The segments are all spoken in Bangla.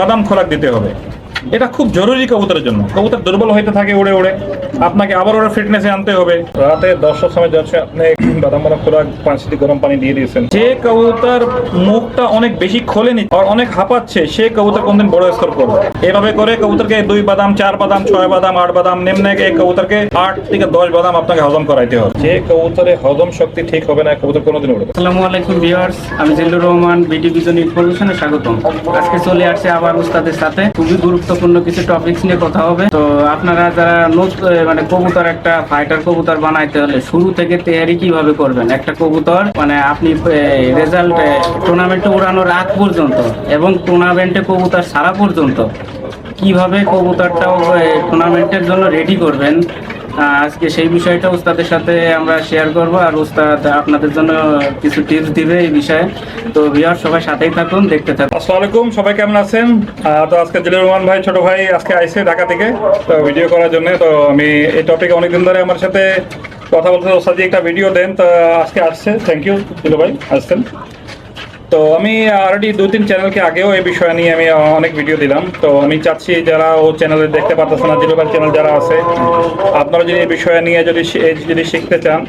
বাদাম খোরাক দিতে হবে। এটা খুব জরুরি কবুতরের জন্য। কবুতর দুর্বল হইতে থাকে উড়ে উড়ে। আপনাকে আবার ওরা ফিটনেসে আনতে হবে। রাতে দশটার সময় যাচ্ছে আপনি বাদাম বাদাম খোরাক পাঁচ সিটি গরম পানি দিয়ে দিয়েছেন। যে কবুতর মুখটা অনেক বেশি খোলেনি আর অনেক হাঁপাচ্ছে সে কবুতর কোনদিন বড় স্কোর করবে এভাবে করে কবুতরকে দুই বাদাম চার বাদাম ছয় বাদাম আট বাদাম নিম্নে এই কবুতরকে আট থেকে দশ বাদাম আপনাকে হজম করাইতে হবে। যে কবুতরে হজম শক্তি ঠিক হবে না কবুতর কোনোদিন উড়বে আসসালামু আলাইকুম ভিউয়ার্স আমি জিল্লুর রহমান বিটি ভিজন ইনফরমেশনে স্বাগতম। আজকে চলে আসছে আবার উস্তাদের সাথে। খুবই গুরুত্বপূর্ণ কিছু টপিকস নিয়ে কথা হবে। তো আপনারা যারা নতুন মানে কবুতর একটা ফাইটার কবুতর বানাইতে হলে শুরু থেকে তৈরি কীভাবে করবেন? একটা কবুতর মানে আপনি রেজাল্ট টুর্নামেন্টে উড়ানোর আগ পর্যন্ত এবং টুর্নামেন্টে কবুতর সারা পর্যন্ত কীভাবে কবুতরটাও টুর্নামেন্টের জন্য রেডি করবেন? আজকে সেই বিষয়টা উস্তাদের সাথে আমরা শেয়ার করব আর উস্তাদ আপনাদের জন্য কিছু টিপস দিবে এই বিষয়ে। তো ভিউয়ার সবাই সাথেই থাকুন, দেখতে থাকুন। আসসালামু আলাইকুম, সবাই কেমন আছেন? তো আজকে জিলুর রহমান ভাই ছোট ভাই আজকে আইসে ঢাকা থেকে, তো ভিডিও করার জন্য। তো আমি এই টপিকে অনেকদিন ধরে আমার সাথে কথা বলতে ওস্তাদি একটা ভিডিও দেন, তো আজকে আসছে। থ্যাংক ইউ জিলু ভাই, আসছেন। তো আমি অলরেডি দু তিন চ্যানেলকে আগেও এই বিষয় নিয়ে আমি অনেক ভিডিও দিলাম। তো আমি চাচ্ছি যারা ও চ্যানেলে দেখতে পারতেছে না ভাই চ্যানেল যারা আছে, আপনারা যদি এই বিষয় নিয়ে যদি যদি শিখতে চান।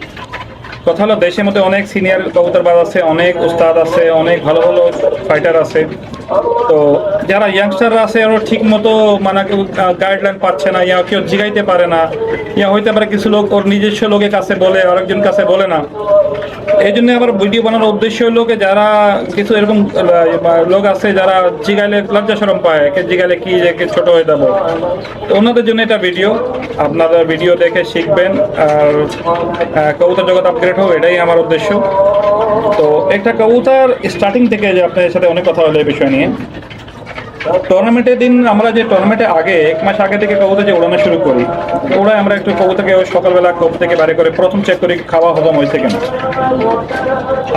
কথা হলো, দেশের মধ্যে অনেক সিনিয়র কবুতরবাজ আছে, অনেক উস্তাদ আছে, অনেক ভালো ভালো ফাইটার আছে। তো যারা ইয়াংস্টাররা আছে, ওরা ঠিক মতো মানে কেউ গাইডলাইন পাচ্ছে না, ইয়া কেউ জিগাইতে পারে না। ইয়া হইতে পারে কিছু লোক, ওর নিজস্ব লোকের কাছে বলে আরেকজন কাছে বলে না। এই জন্য আবার ভিডিও বানানোর উদ্দেশ্য হলো কি যারা কিছু এরকম লোক আছে যারা জিগাইলে লজ্জা সরম পায়, কে জিগাইলে কি যে কে ছোট হয়ে যাব। তো ওনাদের জন্য এটা ভিডিও। আপনারা ভিডিও দেখে শিখবেন আর কবুতর জগৎ আপগ্রেড হোক, এটাই আমার উদ্দেশ্য। তো একটা কবুতর স্টার্টিং থেকে যে আপনাদের সাথে অনেক কথা হলো এই বিষয় নিয়ে। টুর্নামেন্টের দিন আমরা যে টুর্নামেন্টের আগে, এক মাস আগে থেকে কবুতর যে ওড়ানো শুরু করি ওড়ায় আমরা একটু কবুতরকে সকালবেলা কবু থেকে বাইরে করে প্রথম চেক করি খাওয়া হজম হয়েছে কিনা।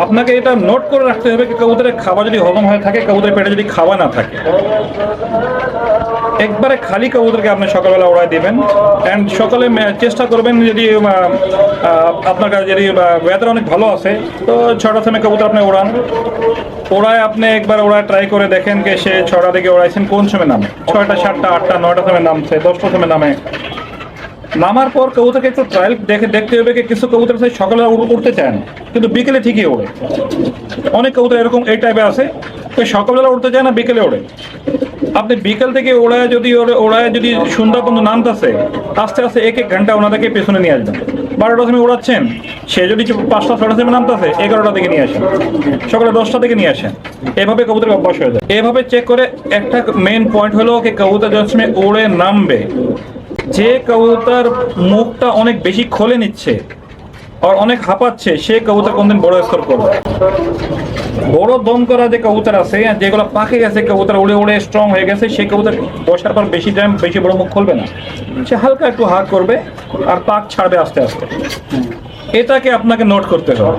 আপনাকে এটা নোট করে রাখতে হবে কি কবুতরের খাওয়া যদি হজম হয়ে থাকে, কবুতরের পেটে যদি খাওয়া না থাকে। একবারে খালি কবুতরকে আপনি সকালবেলা ওড়াই দিবেন। অ্যান্ড সকালে চেষ্টা করবেন যদি আপনার কাছে যদি ওয়েদার অনেক ভালো আছে, তো ছটা সময় কবুতর আপনি ওড়ান। ওড়ায় আপনি একবার ওড়ায় ট্রাই করে দেখেন যে সে ছটা থেকে ওড়াইছেন, কোন সময় নামে। ছয়টা, সাতটা, আটটা, নয়টা সময় নামছে, দশটা সময় নামে। নামার পর কবুতরকে একটু ট্রায়াল দেখে দেখতে হবে কি কিছু কবুতর সকালে উঠতে চায় না। কিন্তু বিকেলে ঠিকই ওড়ে। অনেক কবুতর এরকম এই টাইপে আছে। সকালবেলা উঠতে চায় না, বিকেলে ওড়ে। আপনি বিকেল থেকে ওড়ায় যদি ওড়ে- ওড়ায় যদি সন্ধ্যা পর্যন্ত নামতেছে, আস্তে আস্তে এক এক ঘণ্টা ওনাদেরকে পেছনে নিয়ে আসবেন। বারোটার সময় ওড়াচ্ছেন, সে যদি পাঁচটা ছটার সময় নামতেছে, এগারোটা থেকে নিয়ে আসেন। সকালে দশটা থেকে নিয়ে আসেন। এভাবে কবুতরের অভ্যাস হয়ে যায়। এভাবে চেক করে একটা মেন পয়েন্ট হলো কি কবুতর যখন সময় ওড়ে, নামবে, যে কবুতর মুখটা অনেক বেশি খোলে নিচ্ছে আর অনেক হাঁপাচ্ছে সে কবুতর কোনদিন বড় স্কোর করবে? বড় দম করা যে কবুতর আছে, যেগুলো পাকে গেছে, কবুতর উড়ে উড়ে স্ট্রং হয়ে গেছে, সেই কবুতর বসার পর বেশি টাইম বেশি বড় মুখ খুলবে না। সে হালকা একটু হাঁক করবে আর পাক ছাড়বে আস্তে আস্তে। এটাকে আপনাকে নোট করতে হবে।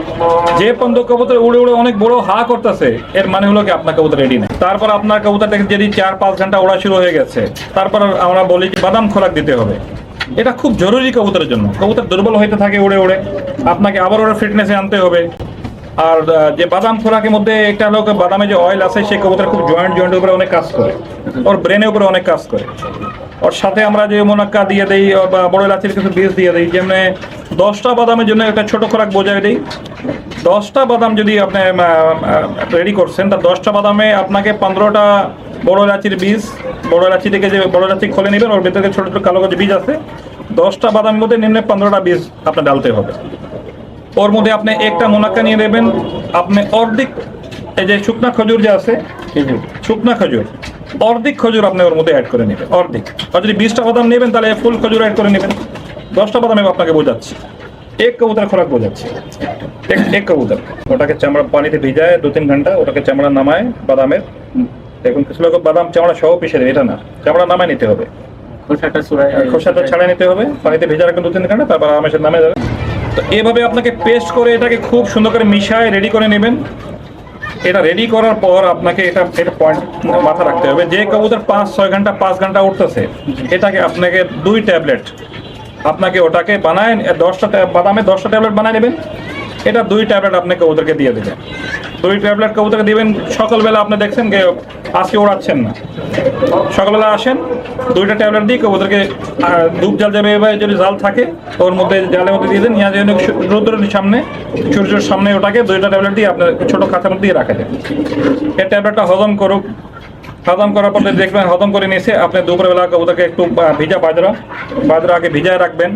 যে পর্যন্ত কবুতর উড়ে উড়ে অনেক বড় হা করতেছে, এর মানে হলো কি আপনার কবুতর রেডি নেই। তারপর আপনার কবুতর যদি চার পাঁচ ঘণ্টা ওড়া শুরু হয়ে গেছে, তারপর আমরা বলি যে বাদাম খোরাক দিতে হবে। এটা খুব জরুরি কবুতরের জন্য। কবুতর দুর্বল হইতে থাকে উড়ে উড়ে। আপনাকে আবার ওরা ফিটনেসে আনতে হবে। আর যে বাদাম খোরাকের মধ্যে একটা লোক বাদামে যে অয়েল আছে সেই কবুতর খুব জয়েন্ট জয়েন্টের উপরে অনেক কাজ করে। ওর ব্রেনের উপরে অনেক কাজ করে। ওর সাথে আমরা যে মোনাক্কা দিয়ে দিই বা বড় এলাচির কিছু বীজ দিয়ে দিই, যেমনি দশটা বাদামের জন্য একটা ছোট খোরাক বোঝাই দিই। দশটা বাদাম যদি আপনি রেডি করছেন, তা দশটা বাদামে আপনাকে পনেরোটা বড় এলাচির বীজ, বড় এলাচি থেকে যে বড় এলাচি খুলে নেবেন, ওর ভেতরে ছোট ছোট কালো বীজ আছে। দশটা বাদামের মধ্যে নিম্নে পনেরোটা বীজ আপনার ডালতে হবে। ওর মধ্যে আপনি একটা মোনাক্কা নিয়ে নেবেন। আপনি অর্ধেক এই যে শুকনা খজুর যে আছে, শুকনা খজুর, অর্ধেক খজুর আপনি ওর মধ্যে অ্যাড করে নেবেন, অর্ধেক। আর যদি বিশটা বাদাম নেবেন, তাহলে ফুল খজুর অ্যাড করে নেবেন। দশটা বাদাম আমি আপনাকে বোঝাচ্ছি। এক কবুতর খোরাক বোঝাচ্ছি। এক কবুতর। ওটাকে চামড়া পানিতে ভিজায় দু তিন ঘণ্টা ওটাকে চামড়া নামায় বাদামের। দেখুন কিছু লোক বাদাম চামড়া সহ পিষে দেয় এটা না। চামড়া নামায় নিতে হবে। খোসাটা চূড়ায় খোসাটা ছাড়া নিতে হবে পানিতে ভেজা রাখবেন দু তিন ঘণ্টা তারপর আরামের নামে যাবে তো এভাবে আপনাকে পেস্ট করে এটাকে খুব সুন্দর করে মিশায় রেডি করে নেবেন। এটা রেডি করার পর আপনাকে এটা এটা পয়েন্ট মাথা রাখতে হবে। যে কবুতর পাঁচ ছয় ঘণ্টা পাঁচ ঘণ্টা উঠতেছে এটাকে আপনাকে দুই ট্যাবলেট আপনাকে ওটাকে বানায় দশটা বাদামে দশটা ট্যাবলেট বানায় নেবেন। এটা দুই ট্যাবলেট আপনি কবুতরকে দিয়ে দেবেন দুই ট্যাবলেট কবুতরকে দিবেন, সকালবেলা আপনি দেখছেন যে আজকে ওড়াচ্ছেন না। সকালবেলা আসেন, দুইটা ট্যাবলেট দিয়ে কবুতরকে ধূপ জাল যাবে এভাবে যদি জাল থাকে, ওর মধ্যে জালের মধ্যে দিয়ে দেন, নিয়ে যেন রৌদ্রের সামনে সূর্যের সামনে ওটাকে দুইটা ট্যাবলেট দিয়ে আপনার ছোট খাতার মধ্যে দিয়ে রাখা যায় এই ট্যাবলেটটা হজম করুক। হজম করার পরে দেখবেন হজম করে নিয়েছে, আপনি দুপুরবেলা কবুতরকে একটু ভিজা বাজরা বাজরা আগে ভিজায় রাখবেন।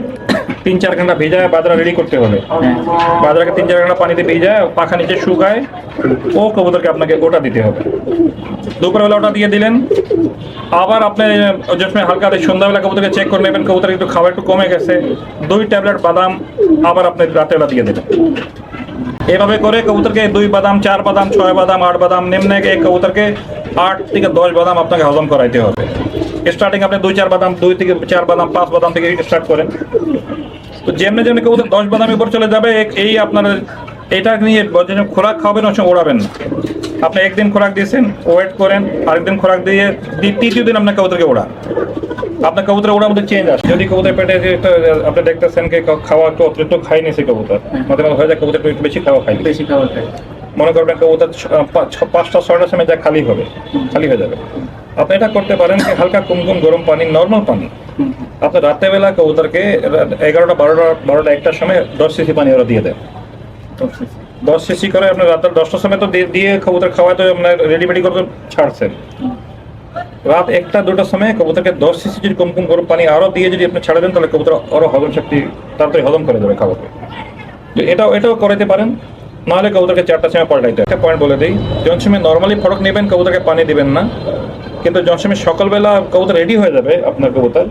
তিন চার ঘণ্টা ভিজায় বাদরা রেডি করতে হবে। বাদরাকে তিন চার ঘণ্টা পানিতে ভিজায়, পাখা নিচে শুকায়, ও কবুতরকে আপনাকে গোটা দিতে হবে। দুপুরবেলা ওটা দিয়ে দিলেন। আবার আপনি যে সময় হালকা দিয়ে সন্ধ্যাবেলা কবুতরকে চেক করে নেবেন কবুতর একটু খাবার একটু কমে গেছে। দুই ট্যাবলেট বাদাম আবার আপনি রাতেবেলা দিয়ে দেবেন এভাবে করে কবুতরকে দুই বাদাম, চার বাদাম, ছয় বাদাম, আট বাদাম, নিম্নে কবুতরকে আট থেকে দশ বাদাম আপনাকে হজম করাইতে হবে। স্টার্টিং আপনি দুই চার বাদাম দুই থেকে চার বাদাম পাঁচ বাদাম থেকে স্টার্ট করেন। তো যেমনি যেমনি কবুতর দশ বাদামের উপর চলে যাবে এই আপনার এটা নিয়ে খোরাক খাওয়াবেন ওই সময় ওড়াবেন আপনি একদিন খোরাক দিয়েছেন ওয়েট করেন আরেকদিন খোরাক দিয়ে তৃতীয় দিন আপনার কবুতরকে ওড়ান। আপনার কবুতর ওড়ার মধ্যে চেঞ্জ আসে। যদি কবুতর পেটে একটা আপনি দেখতেছেন কি খাওয়া একটু অতিরিক্ত খাই নিয়েছে কবুতর মাঝে মাঝে হয়ে যায় কবুতর একটু বেশি খাওয়া খাই বেশি খাবার খায়। মনে করবেন কবুতর পাঁচটা ছয়টার সময় যা খালি হবে খালি হয়ে যাবে। আপনি এটা করতে পারেন কি হালকা কুমকুম গরম পানি নর্মাল পানি। আপনি রাত্রেবেলা কবুতরকে এগারোটা বারোটা বারোটা একটার সময় দশ সিসি পানি ওরা দিয়ে বুঝতেছি। দশ সিসি। করে আপনার রাতের দশটার সময় তো দিয়ে- দিয়ে কবুতর খাওয়া তো আপনার রেডি মেডি করে ছাড়ছেন। রাত একটা দুটোর সময় কবুতরকে দশ সিসি যদি কুমকুম গরম পানি আরও দিয়ে যদি আপনি ছাড়ে দেন তাহলে কবুতর আরও হজম শক্তি তাড়াতাড়ি হজম করে দেবে খাবারকে। তো এটাও এটাও করাতে পারেন নাহলে কবুতরকে চারটার সময় পাল্টাইতে। একটা পয়েন্ট বলে দিই যখন সময় নর্মালি ফটক নেবেন কবুতরকে পানি দিবেন না। কিন্তু যখন সময় সকালবেলা কবুতর রেডি হয়ে যাবে আপনার কবুতর।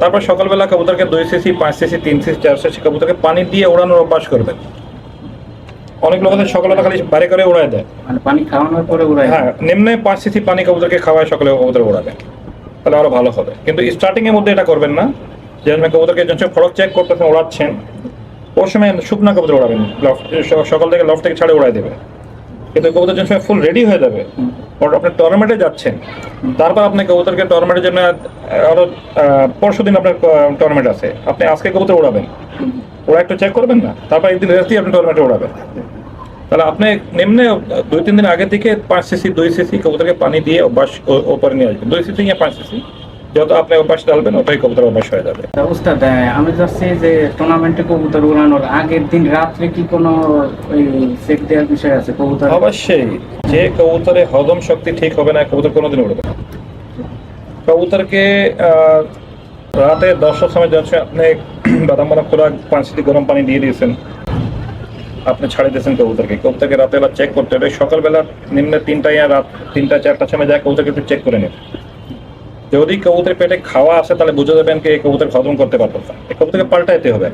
তারপর সকালবেলা কবুতরকে দুই সিসি পাঁচ সিসি তিন সিসি চার সিসি কবুতরকে পানি দিয়ে ওড়ানোর অভ্যাস করবেন অনেক লোকেদের সকালবেলা খালি বাইরে করে ওড়ায় দেয়। মানে পানি খাওয়ানোর পরে উড়ায় হ্যাঁ নিম্নে পাঁচ সিসি পানি কবুতরকে খাওয়ায় সকালে কবুতর ওড়াবে। তাহলে আরও ভালো হবে। কিন্তু স্টার্টিং এর মধ্যে এটা করবেন না। যে কবুতরকে যখন ফড়ক চেক করতেছেন ওড়াচ্ছেন ওর সময় শুকনা কবুতর ওড়াবেন। লফট সকাল থেকে লফট থেকে ছাড়ে ওড়াই দেবে। কিন্তু কবুতর যখন ফুল রেডি হয়ে যাবে। আপনি টর্নামেন্টে যাচ্ছেন। তারপর আপনাকে কবুতরকে টর্নামেন্টের জন্য আরও পরশু দিন আপনার টর্নামেন্ট আছে। আপনি আজকে কবুতর উড়াবেন। ওরা একটু চেক করবেন না? তারপর একদিন রেস্ট দিয়ে আপনি টর্নামেন্টে উড়াবেন। তাহলে আপনি নিম্নে দুই, তিন দিন আগে থেকে পাঁচ সিসি দুই সিসি কবুতরকে পানি দিয়ে অভ্যাস ওপরে নিয়ে আসবেন। দুই সিসি পাঁচ সিসি যত আপনি অভ্যাস ডালবেন ওটাই কবুতর অভ্যাস হয়ে যাবে। উস্তাদ আমি চাচ্ছি যে টুর্নামেন্টে কবুতর উড়ানোর আগের দিন রাত্রে কি কোনো চেক দেওয়ার বিষয় আছে কবুতর অবশ্যই যে কবুতরে হজম শক্তি ঠিক হবে না কবুতর কোনোদিন উড়বে না। কবুতরকে রাতে দশটার সময় যখন আপনি বাদাম বাদাম খোরাক পাঁচ গরম পানি দিয়ে দিয়েছেন। আপনি ছাড়ে দিয়েছেন কবুতরকে। কবুতরকে রাতে বেলা চেক করতে হবে। সকালবেলা নিম্নে তিনটা রাত তিনটা চারটার সময় যায় কবুতরকে একটু চেক করে নিন। যদি কবুতরের পেটে খাওয়া আসে তাহলে বুঝে যাবেন কি এই কবুতর হজম করতে পারতো না। এই কবুতরকে পাল্টাইতে হবে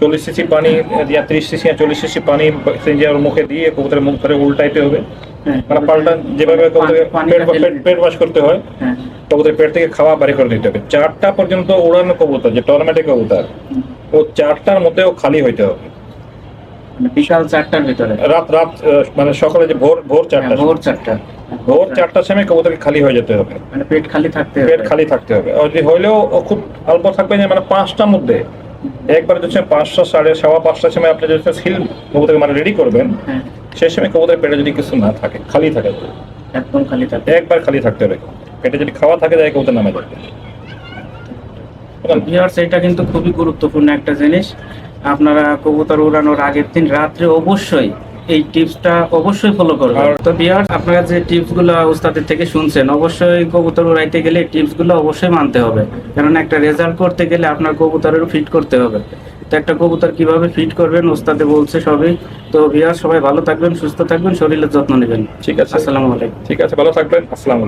চল্লিশ সিসি পানি ইয়া ত্রিশ সিসি চল্লিশ সিসি পানি সিঞ্জিয়ার মুখে দিয়ে কবুতরের মুখ ধরে উল্টাইতে হবে। হ্যাঁ। মানে পাল্টা যেভাবে কবুতরকে পেট পেট- ওয়াশ করতে হয় হ্যাঁ। কবুতরের পেট থেকে খাওয়া বাড়ি করে দিতে হবে। চারটা পর্যন্ত উড়ানো কবুতর যে টর্নামেটে কবুতর ও চারটার মধ্যেও খালি হইতে হবে। বিকাল চারটার ভিতরে। রাত রাত মানে সকালে যে ভোর ভোর চারটা হ্যাঁ, ভোর চারটা। ভোর চারটার সময় কবুতরকে খালি হয়ে যেতে হবে। মানে পেট খালি থাকতে পেট খালি থাকতে হবে। আর যদি হইলেও খুব অল্প থাকবে যে মানে পাঁচটার মধ্যে। একবার যখন পাঁচটা সাড়ে সওয়া পাঁচটার সময় আপনি যখন সিল কবুতরকে মানে রেডি করবেন হ্যাঁ। সেই সময় কবুতরের পেটে যদি কিছু না থাকে খালি থাকে। একদম খালি থাকতে একবার খালি থাকতে হবে। পেটে যদি খাওয়া থাকে যায় কবুতর নামে যাবে। ভিউয়ার্স এটা কিন্তু খুবই গুরুত্বপূর্ণ একটা জিনিস। আপনারা কবুতর উড়ানোর আগের দিন রাত্রে অবশ্যই এই টিপসটা অবশ্যই ফলো করবেন। তো ভিউয়ার্স আপনারা যে টিপসগুলো উস্তাদের থেকে শুনছেন অবশ্যই কবুতর উড়াইতে গেলে টিপসগুলো অবশ্যই মানতে হবে। কারণ একটা রেজাল্ট করতে গেলে আপনার কবুতরেরও ফিট করতে হবে। তো একটা কবুতর কীভাবে ফিট করবেন উস্তাদে বলছে সবই। তো ভিউয়ার্স সবাই ভালো থাকবেন সুস্থ থাকবেন শরীরের যত্ন নেবেন। ঠিক আছে। আসসালামু আলাইকুম। ঠিক আছে ভালো থাকবেন। আসসালামু আলাইকুম।